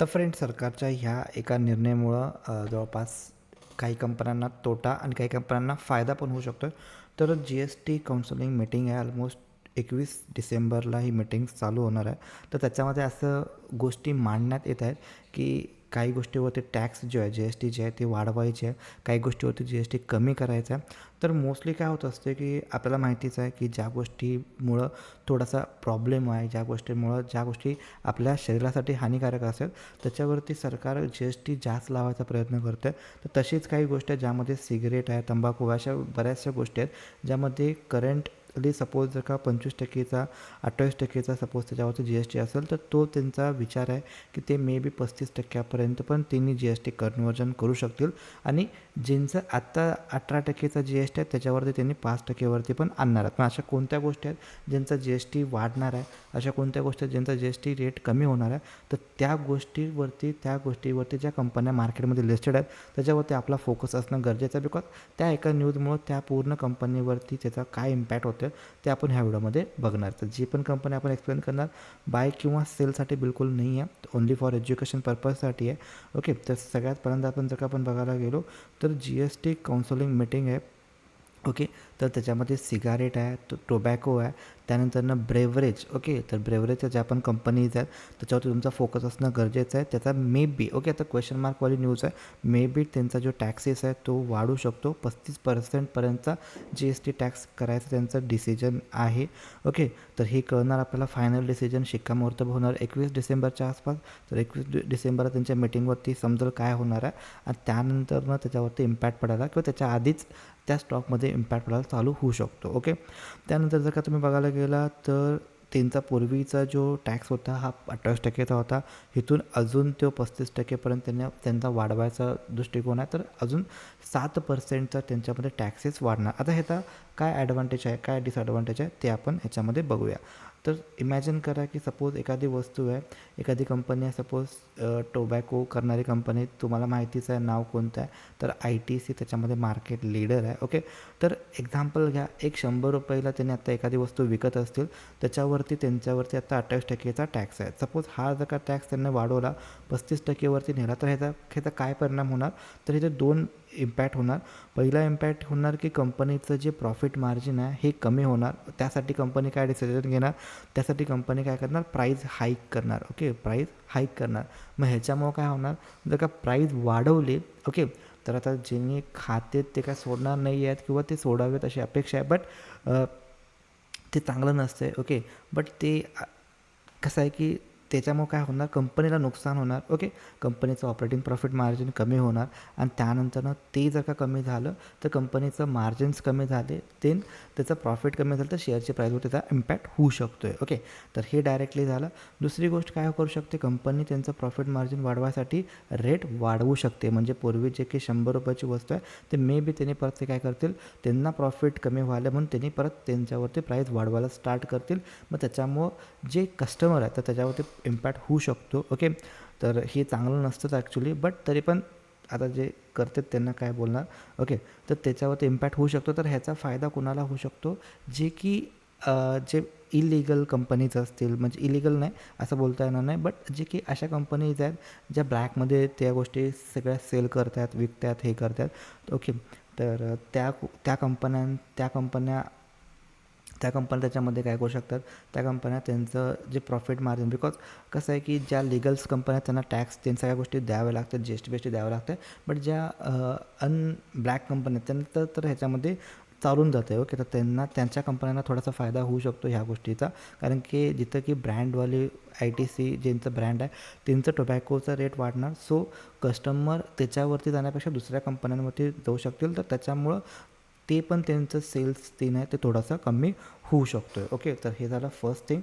तर फ्रेंड सरकारच्या ह्या एका निर्णयामुळं जवळपास काही कंपन्यांना तोटा आणि काही कंपन्यांना फायदा पण होऊ शकतो तर G S T counselling meeting आहे ऑलमोस्ट एकवीस डिसेंबरला ही मीटिंग चालू होणार आहे. तर त्याच्यामध्ये असं गोष्टी मांडण्यात येत आहेत की काही गोष्टीवरती टॅक्स जो आहे जी एस टी जे आहे ते वाढवायचे आहे. काही गोष्टीवरती जी एस टी कमी करायचं आहे. तर मोस्टली काय होत असते की आपल्याला माहितीच आहे की ज्या गोष्टीमुळं थोडासा प्रॉब्लेम आहे ज्या गोष्टीमुळं ज्या गोष्टी आपल्या शरीरासाठी हानिकारक असेल त्याच्यावरती सरकार जी एस टी जास्त लावायचा प्रयत्न करते तर तशीच काही गोष्ट आहे ज्यामध्ये सिगरेट आहे तंबाखू अशा बऱ्याचशा गोष्टी आहेत ज्यामध्ये करंट करंटली सपोज जर का पंचवीस टक्केचा अठ्ठावीस टक्केचा सपोज त्याच्यावरती जी एस टी असेल तर तो त्यांचा विचार आहे की ते मे बी पस्तीस टक्क्यापर्यंत पण त्यांनी जी एस टी कन्वर्जन करू शकतील. आणि ज्यांचं आत्ता अठरा टक्केचा जी एस टी आहे त्याच्यावरती त्यांनी पाच टक्केवरती पण आणणार आहेत. पण अशा कोणत्या गोष्टी आहेत ज्यांचा जी एस टी वाढणार आहे अशा कोणत्या गोष्टी आहेत ज्यांचा जी एस टी रेट कमी होणार आहे तर त्या गोष्टीवरती त्या गोष्टीवरती ज्या कंपन्या मार्केटमध्ये लिस्टेड आहेत त्याच्यावरती आपला फोकस असणं गरजेचं आहे. बिकॉज त्या एका न्यूजमुळं त्या पूर्ण कंपनीवरती त्याचा काय इम्पॅक्ट होतो ते आपण ह्या व्हिडिओमध्ये बघणार. तर जी पण कंपनी आपण एक्सप्लेन करणार बाय किंवा सेलसाठी बिलकुल नाही आहे. ओन्ली फॉर एज्युकेशन पर्पजसाठी आहे. ओके तर सगळ्यात पहिल्यांदा आपण जर का आपण बघायला गेलो तर G S T counselling meeting आहे. ओके तर त्याच्यामध्ये सिगारेट आहे तो टोबॅको आहे त्यानंतरनं ब्रेवरेज ओके? तर ब्रेवरेजच्या ज्या पण कंपनीज आहेत त्याच्यावरती तुमचा फोकस असणं गरजेचं आहे. त्याचा मे बी ओके? आता क्वेश्चन मार्कवाली न्यूज आहे. मे बी त्यांचा जो टॅक्सेस आहे तो वाढू शकतो. पस्तीस पर्सेंटपर्यंतचा जी एस टी टॅक्स करायचं त्यांचं डिसिजन आहे ओके? तर हे कळणार आपल्याला फायनल डिसिजन शिक्कामोर्तब होणार एकवीस डिसेंबरच्या आसपास. तर एकवीस डि डिसेंबरला त्यांच्या मीटिंगवरती समजेल काय होणार आहे. आणि त्यानंतरनं त्याच्यावरती इम्पॅक्ट पडायला किंवा त्याच्या आधीच त्या स्टॉकमध्ये इम्पॅक्ट पडायला चालू होऊ शकतो ओके त्यानंतर जर का तुम्ही बघायला गेला तर त्यांचा पूर्वीचा जो टॅक्स होता हा अठ्ठावीस टक्केचा होता. इथून अजून तो पस्तीस टक्केपर्यंत त्यांना त्यांचा वाढवायचा दृष्टिकोन आहे. तर अजून सात पर्सेंटचा त्यांच्यामध्ये टॅक्सेस वाढणार. आता ह्याचा काय ॲडव्हान्टेज आहे काय डिसॲडव्हान्टेज आहे ते आपण ह्याच्यामध्ये बघूया. तर इमॅजिन करा की सपोज एखादी वस्तू आहे एखादी कंपनी आहे सपोज टोबॅको करणारी कंपनी तुम्हाला माहितीच आहे नाव कोणतं आहे तर आय टी सी त्याच्यामध्ये मार्केट लीडर आहे ओके तर एक्झाम्पल घ्या एक शंभर रुपयाला त्यांनी आता एखादी वस्तू विकत असतील त्याच्यावरती त्यांच्यावरती आता अठ्ठावीस टक्केचा टॅक्स आहे. सपोज हा जर का टॅक्स त्यांनी वाढवला पस्तीस टक्केवरती नेला तर ह्याचा ह्याचा काय परिणाम होणार? तर ह्याचे दोन इम्पॅक्ट होणार. पहिला इम्पॅक्ट होणार की कंपनीचं जे प्रॉफिट मार्जिन आहे हे कमी होणार. त्यासाठी कंपनी काय डिसिजन घेणार? त्यासाठी कंपनी काय करणार? प्राईज हाईक करणार. ओके प्राईज हाईक करणार. मग ह्याच्यामुळं काय होणार? जर का प्राईज वाढवली ओके तर आता ज्यांनी खाते ते काय सोडणार नाही आहेत किंवा ते सोडावेत अशी अपेक्षा आहे. बट ते चांगलं नसतं आहे ओके बट ते कसं आहे की त्याच्यामुळं काय होणार? कंपनीला नुकसान होणार ओके कंपनीचं ऑपरेटिंग प्रॉफिट मार्जिन कमी होणार आणि त्यानंतरनं ते जर का कमी झालं तर कंपनीचं मार्जिन्स कमी झाले देन त्याचं प्रॉफिट कमी झालं तर शेअरची प्राईजवर त्याचा इम्पॅक्ट होऊ शकतो आहे ओके तर हे डायरेक्टली झालं. दुसरी गोष्ट काय करू शकते? कंपनी त्यांचं प्रॉफिट मार्जिन वाढवायसाठी रेट वाढवू शकते. म्हणजे पूर्वी जे काही शंभर रुपयाची वस्तू आहे ते मे बी त्यांनी परत ते काय करतील? त्यांना प्रॉफिट कमी व्हायला म्हणून त्यांनी परत त्यांच्यावरती प्राईस वाढवायला स्टार्ट करतील. मग त्याच्यामुळं जे कस्टमर आहे तर त्याच्यावरती इम्पॅक्ट होऊ शकतो ओके तर हे चांगलं नसतंच ॲक्च्युली बट तरी पण आता जे करतात त्यांना काय बोलणार? ओके तर त्याच्यावरती इम्पॅक्ट होऊ शकतो. तर ह्याचा फायदा कुणाला होऊ शकतो? जे की जे इलिगल कंपनीज असतील म्हणजे इलिगल नाही असं बोलता येणार नाही बट जे की अशा कंपनीज आहेत ज्या ब्लॅकमध्ये त्या गोष्टी सगळ्या सेल करतात विकतात हे करतात ओके तर त्या त्या कंपन्यां त्या कंपन्या त्या कंपन्या त्याच्यामध्ये काय करू शकतात? त्या कंपन्या त्यांचं जे प्रॉफिट मार्जिन बिकॉज कसं आहे की ज्या लिगल्स कंपन्या आहेत, त्यांना टॅक्स त्यांच्या सगळ्या गोष्टी द्याव्या लागतात जी एस टी बेस द्याव्या लागतात. बट ज्या अन ब्लॅक कंपन्या आहेत त्यांना तर तर ह्याच्यामध्ये चालून जातं आहे ओके तर त्यांना त्यांच्या कंपन्यांना थोडासा फायदा होऊ शकतो ह्या गोष्टीचा. कारण की जिथं की ब्रँडवाले आय टी सी ज्यांचं ब्रँड आहे त्यांचं टोबॅकोचा रेट वाढणार. सो कस्टमर त्याच्यावरती जाण्यापेक्षा दुसऱ्या कंपन्यांवरती जाऊ शकतील. तर त्याच्यामुळं ते पण त्यांचं सेल्स तीन आहे ते थोडासा कमी होऊ शकतो आहे ओके तर हे झालं फर्स्ट थिंग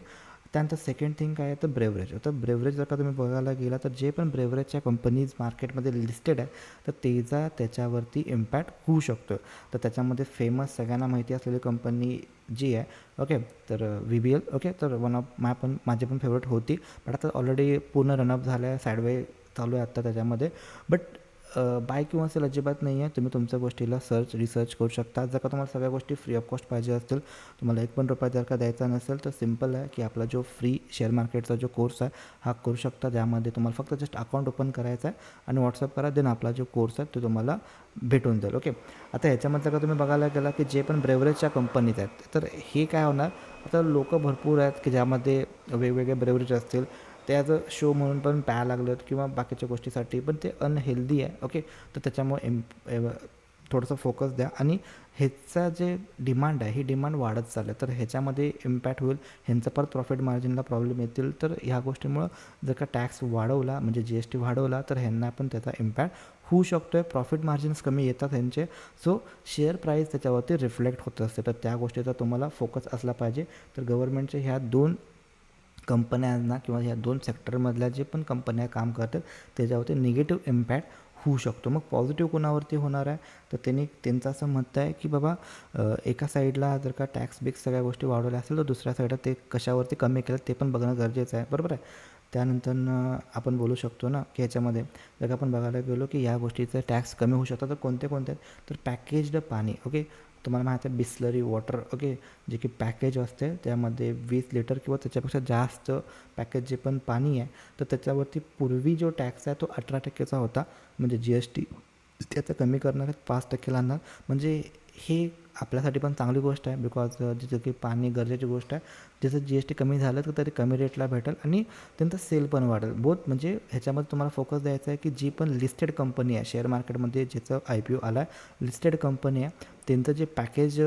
त्यानंतर सेकंड थिंग काय आहे? तर ब्रेवरेज तर ब्रेवरेज जर का तुम्ही बघायला गेला तर जे पण ब्रेवरेजच्या कंपनीज मार्केटमध्ये लिस्टेड आहे तर तेचा त्याच्यावरती इम्पॅक्ट होऊ शकतो तर त्याच्यामध्ये फेमस सगळ्यांना माहिती असलेली कंपनी जी आहे ओके तर व्ही बी एल ओके तर वन ऑफ माय पण माझी पण फेवरेट होती. बट आता ऑलरेडी पूर्ण रनअप झालं आहे साईडवे चालू आहे आत्ता त्याच्यामध्ये. बट बाय किंवा सेल अजिबात नाही आहे. तुम्ही तुमच्या गोष्टीला सर्च रिसर्च करू शकता. जर का तुम्हाला सगळ्या गोष्टी फ्री ऑफ कॉस्ट पाहिजे असतील तुम्हाला एक पण रुपया जर का द्यायचा नसेल तर सिंपल आहे की आपला जो फ्री शेअर मार्केटचा जो कोर्स आहे हा करू शकता. ज्यामध्ये तुम्हाला फक्त जस्ट अकाउंट ओपन करायचं आहे आणि व्हॉट्सअप करा. देन आपला जो कोर्स आहे तो तुम्हाला भेटून जाईल. ओके आता ह्याच्यामध्ये जर का तुम्ही बघायला गेला की जे पण ब्रेवरेजच्या कंपनीज आहेत तर हे काय होणार? आता लोक भरपूर आहेत की ज्यामध्ये वेगवेगळे ब्रेवरेज असतील त्याचं शो म्हणून पण प्यायला लागलं किंवा बाकीच्या गोष्टीसाठी. पण ते अनहेल्दी आहे ओके तर त्याच्यामुळे एम थोडंसं फोकस द्या. आणि ह्याचा जे डिमांड आहे ही डिमांड वाढत चाललं तर ह्याच्यामध्ये इम्पॅक्ट होईल. ह्यांचं परत प्रॉफिट मार्जिनला प्रॉब्लेम येतील. तर ह्या गोष्टीमुळं जर का टॅक्स वाढवला म्हणजे जी एस टी वाढवला तर ह्यांना पण त्याचा इम्पॅक्ट होऊ शकतो आहे प्रॉफिट मार्जिन्स कमी येतात ह्यांचे. सो शेअर प्राईस त्याच्यावरती रिफ्लेक्ट होत असते. तर त्या गोष्टीचा तुम्हाला फोकस असला पाहिजे. तर गव्हर्नमेंटचे ह्या दोन कंपन्यांना किंवा या दोन सेक्टरमधल्या जे पण कंपन्या काम करतात त्याच्यावरती निगेटिव्ह इम्पॅक्ट होऊ शकतो. मग पॉझिटिव्ह कोणावरती होणार आहे? तर त्यांनी त्यांचं असं मत आहे की बाबा एका साईडला जर का टॅक्स बिक्स सगळ्या गोष्टी वाढवल्या असेल तर दुसऱ्या साईडला ते कशावरती कमी केलं ते पण बघणं गरजेचं आहे. बरोबर आहे? त्यानंतर आपण बोलू शकतो ना की ह्याच्यामध्ये जर का आपण बघायला गेलो की या गोष्टीचं टॅक्स कमी होऊ शकतात तर कोणते कोणते? आहेत तर पॅकेज्ड पाणी ओके तुम्हाला माहिती आहे बिस्लरी वॉटर ओके जे की पॅकेज असते त्यामध्ये वीस लिटर किंवा त्याच्यापेक्षा जास्त पॅकेज जे पण पाणी आहे तर त्याच्यावरती पूर्वी जो टॅक्स आहे तो अठरा टक्केचा होता म्हणजे जी एस टी त्याचं कमी करणार आहेत पाच टक्के आणणार म्हणजे हे आपल्यासाठी पण चांगली गोष्ट आहे. बिकॉज जिथं की पाणी गरजेची गोष्ट आहे. जसं जी एस टी कमी झालं तर तरी कमी रेटला भेटेल आणि त्यांचं सेल पण वाढेल. बोथ म्हणजे ह्याच्यामध्ये तुम्हाला फोकस द्यायचा आहे की जी पण लिस्टेड कंपनी आहे शेअर मार्केटमध्ये ज्याचं आय पी ओ आला आहे लिस्टेड कंपनी आहे त्यांचं जे पॅकेज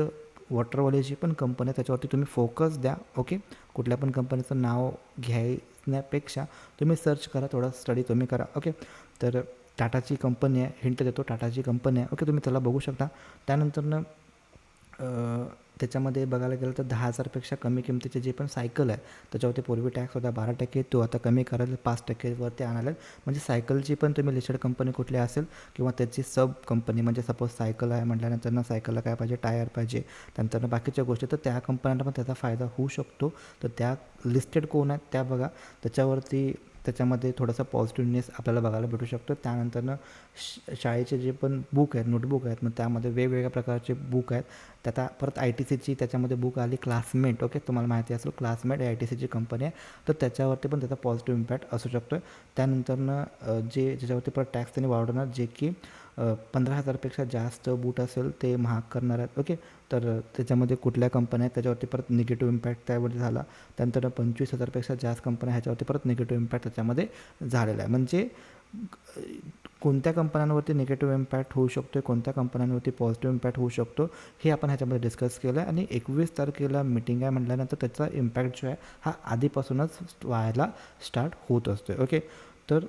वॉटरवाले जी पण कंपनी आहे त्याच्यावरती तुम्ही फोकस द्या ओके कुठल्या पण कंपनीचं नाव घ्यायण्यापेक्षा तुम्ही सर्च करा थोडा स्टडी तुम्ही करा ओके तर टाटाची कंपनी आहे हिंट देतो टाटाची कंपनी आहे ओके तुम्ही त्याला बघू शकता. त्यानंतरनं त्याच्यामध्ये बघायला गेलं तर दहा हजारपेक्षा कमी किमतीचे जे पण सायकल आहे त्याच्यावरती पूर्वी टॅक्स होता बारा टक्के तो आता कमी करायला पाच टक्केवरती आणायला म्हणजे सायकलची पण तुम्ही लिस्टेड कंपनी कुठली असेल किंवा त्याची सब कंपनी म्हणजे सपोज सायकल आहे म्हटल्यानंतर ना सायकलला काय पाहिजे? टायर पाहिजे. त्यानंतर बाकीच्या गोष्टी तर त्या कंपन्यांना पण त्याचा फायदा होऊ शकतो. तर त्या लिस्टेड कोण आहेत त्या बघा. त्याच्यावरती त्याच्यामध्ये थोडासा पॉझिटिव्हनेस आपल्याला बघायला भेटू शकतो. त्यानंतरनं श शाळेचे जे पण बुक आहेत नोटबुक आहेत मग त्यामध्ये वेगवेगळ्या प्रकारचे बुक आहेत. त्याचा परत आय टी सीची त्याच्यामध्ये बुक आली क्लासमेट ओके? तुम्हाला माहिती असेल क्लासमेट आय टी सीची कंपनी आहे. तर त्याच्यावरती पण त्याचा पॉझिटिव्ह इम्पॅक्ट असू शकतो त्यानंतरनं जे ज्याच्यावरती परत टॅक्स त्यांनी वाढवणार जे की पंधरा हजारपेक्षा जास्त बूट असेल ते महाग करणार आहेत. ओके? तर त्याच्यामध्ये कुठल्या कंपन्या आहेत त्याच्यावरती परत निगेटिव्ह इम्पॅक्ट त्यावरती झाला. त्यानंतर पंचवीस हजारपेक्षा जास्त कंपन्या ह्याच्यावरती परत निगेटिव्ह इम्पॅक्ट त्याच्यामध्ये झालेला आहे. म्हणजे कोणत्या कंपन्यांवरती निगेटिव्ह इम्पॅक्ट होऊ शकतो कोणत्या कंपन्यांवरती पॉझिटिव्ह इम्पॅक्ट होऊ शकतो हे आपण ह्याच्यामध्ये डिस्कस केलं आहे आणि एकवीस तारखेला मिटिंग आहे म्हटल्यानंतर त्याचा इम्पॅक्ट जो आहे हा आधीपासूनच व्हायला स्टार्ट होत असतो ओके? तर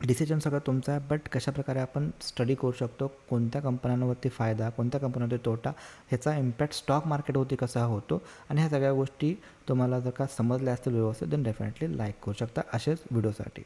डिसिजन सगळं तुमचा आहे बट कशाप्रकारे आपण स्टडी करू शकतो कोणत्या कंपन्यांवरती फायदा कोणत्या कंपन्यांवरती तोटा ह्याचा इम्पॅक्ट स्टॉक मार्केटवरती कसा होतो आणि ह्या सगळ्या गोष्टी तुम्हाला जर का समजल्या असतील व्यवस्थित देन डेफिनेटली लाईक करू शकता असेच व्हिडिओसाठी